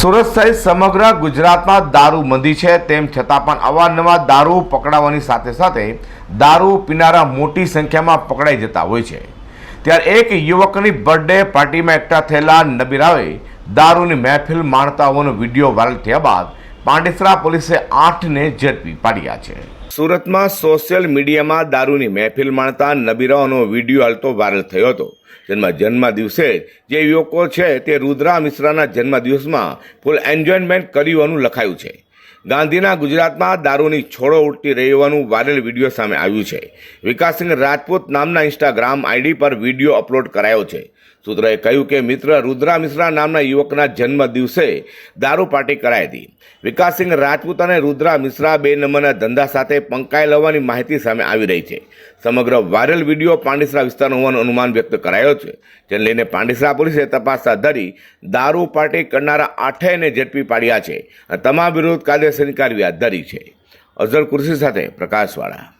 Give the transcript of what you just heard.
સુરત સહિત સમગ્ર ગુજરાતમાં દારૂ મંદી છે. તેમ છતાં પણ અવારનવાર દારૂ પકડાવાની સાથે સાથે દારૂ પીનારા મોટી સંખ્યામાં પકડાઈ જતા હોય છે. ત્યારે એક યુવકની બર્થડે પાર્ટીમાં એકઠા થયેલા નબીરાવે દારૂની મહેફિલ માણતા હોવાનો વીડિયો વાયરલ થયા બાદ પાંડેસરા પોલીસે આઠને ઝડપી પાડ્યા છે. સુરતમાં સોશિયલ મીડિયામાં દારૂની મહેફિલ માણતા નબીરાઓનો વીડિયો હાલતો વાયરલ થયો હતો. જેમાં જન્મદિવસે જે યુવકો છે તે રુદ્રા મિશ્રાના જન્મદિવસમાં ફૂલ એન્જોયમેન્ટ કર્યું હોવાનું લખાયું છે. ગાંધીના ગુજરાતમાં દારૂની છોડો ઉડતી રહી હોવાનું વાયરલ વીડિયો સામે આવ્યું છે. વિકાસસિંહ રાજપૂત નામના ઇન્સ્ટાગ્રામ આઈડી પર વીડિયો અપલોડ કરાયો છે. સૂત્રએ કહ્યું કે મિત્ર રુદ્રા મિશ્રા નામના યુવકના જન્મ દિવસે દારૂ પાર્ટી કરાઈ હતી. વિકાસસિંહ રાજપૂત અને રુદ્રા મિશ્રા બે નંબરના ધંધા સાથે પંકાયેલ હોવાની માહિતી સામે આવી રહી છે. સમગ્ર વાયરલ વીડિયો પાંડેસરા વિસ્તારનો હોવાનું અનુમાન વ્યક્ત કરાયો છે. જેને લઈને પાંડેસરા પોલીસે તપાસ હાથ ધરી દારૂ પાર્ટી કરનારા આઠેયને ઝડપી પાડ્યા છે. અને તમામ વિરુદ્ધ કાયદેસરની કાર્યવાહી હાથ ધરી છે. અઝર કુર્સી સાથે પ્રકાશવાળા.